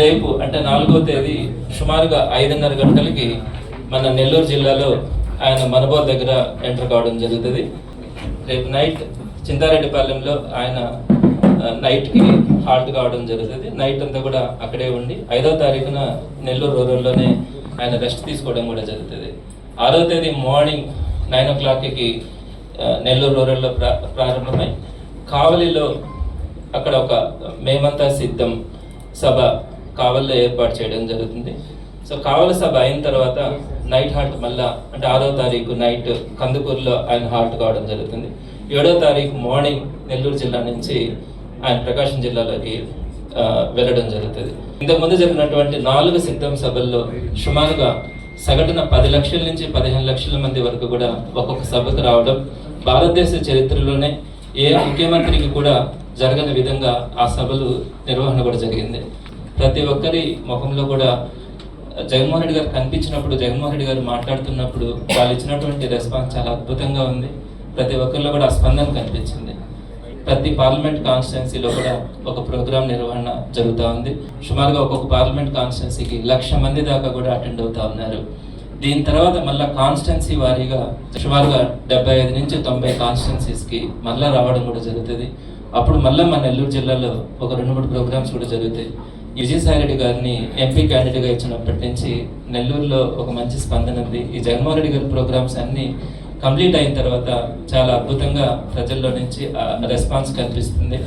రేపు అంటే నాలుగో తేదీ సుమారుగా ఐదున్నర గంటలకి మన నెల్లూరు జిల్లాలో ఆయన మనబోర్ దగ్గర ఎంటర్ కావడం జరుగుతుంది. రేపు నైట్ చింతారెడ్డిపాలెంలో ఆయన నైట్కి హాల్ట్ కావడం జరుగుతుంది. నైట్ అంతా కూడా అక్కడే ఉండి ఐదో తారీఖున నెల్లూరు రూరల్లోనే ఆయన రెస్ట్ తీసుకోవడం కూడా జరుగుతుంది. ఆరో తేదీ మార్నింగ్ నైన్ ఓ క్లాక్కి నెల్లూరు రూరల్లో ప్రా ప్రారంభమై కావలిలో అక్కడ ఒక మేమంతా సిద్ధం సభ కావల్లో ఏర్పాటు చేయడం జరుగుతుంది. సో కావల సభ అయిన తర్వాత నైట్ హాల్ట్ మళ్ళా అంటే ఆరో తారీఖు నైట్ కందుకూరులో ఆయన హాల్ట్ కావడం జరుగుతుంది. ఏడో తారీఖు మార్నింగ్ నెల్లూరు జిల్లా నుంచి ఆయన ప్రకాశం జిల్లాలోకి వెళ్ళడం జరుగుతుంది. ఇంతకుముందు జరిగినటువంటి నాలుగు సిద్ధం సభల్లో సుమారుగా సగటున పది లక్షల నుంచి పదిహేను లక్షల మంది వరకు కూడా ఒక్కొక్క సభకు రావడం భారతదేశ చరిత్రలోనే ఏ ముఖ్యమంత్రికి కూడా జరగని విధంగా ఆ సభలు నిర్వహణ కూడా జరిగింది. ప్రతి ఒక్కరి ముఖంలో కూడా జగన్మోహన్ రెడ్డి గారు కనిపించినప్పుడు జగన్మోహన్ రెడ్డి గారు మాట్లాడుతున్నప్పుడు వాళ్ళు ఇచ్చినటువంటి రెస్పాన్స్ చాలా అద్భుతంగా ఉంది. ప్రతి ఒక్కరిలో కూడా ఆ స్పందన కనిపించింది. ప్రతి పార్లమెంట్ కాన్స్టిట్యున్సీలో కూడా ఒక ప్రోగ్రామ్ నిర్వహణ జరుగుతూ ఉంది. సుమారుగా ఒక్కొక్క పార్లమెంట్ కాన్స్టిట్యున్సీకి లక్ష మంది దాకా కూడా అటెండ్ అవుతా ఉన్నారు. దీని తర్వాత మళ్ళీ కాన్స్టిట్యున్సీ వారీగా సుమారుగా డెబ్బై ఐదు నుంచి తొంభై కాన్స్టిట్యున్సీస్కి మళ్ళీ రావడం కూడా జరుగుతుంది. అప్పుడు మళ్ళీ మన నెల్లూరు జిల్లాలో ఒక రెండు మూడు ప్రోగ్రామ్స్ కూడా జరుగుతాయి. విజయసాయి రెడ్డి గారిని ఎంపీ క్యాండిడేట్గా ఇచ్చినప్పటి నుంచి నెల్లూరులో ఒక మంచి స్పందన ఉంది. ఈ జగన్మోహన్ రెడ్డి గారి ప్రోగ్రామ్స్ అన్నీ కంప్లీట్ అయిన తర్వాత చాలా అద్భుతంగా ప్రజల్లో నుంచి రెస్పాన్స్ కనిపిస్తుంది.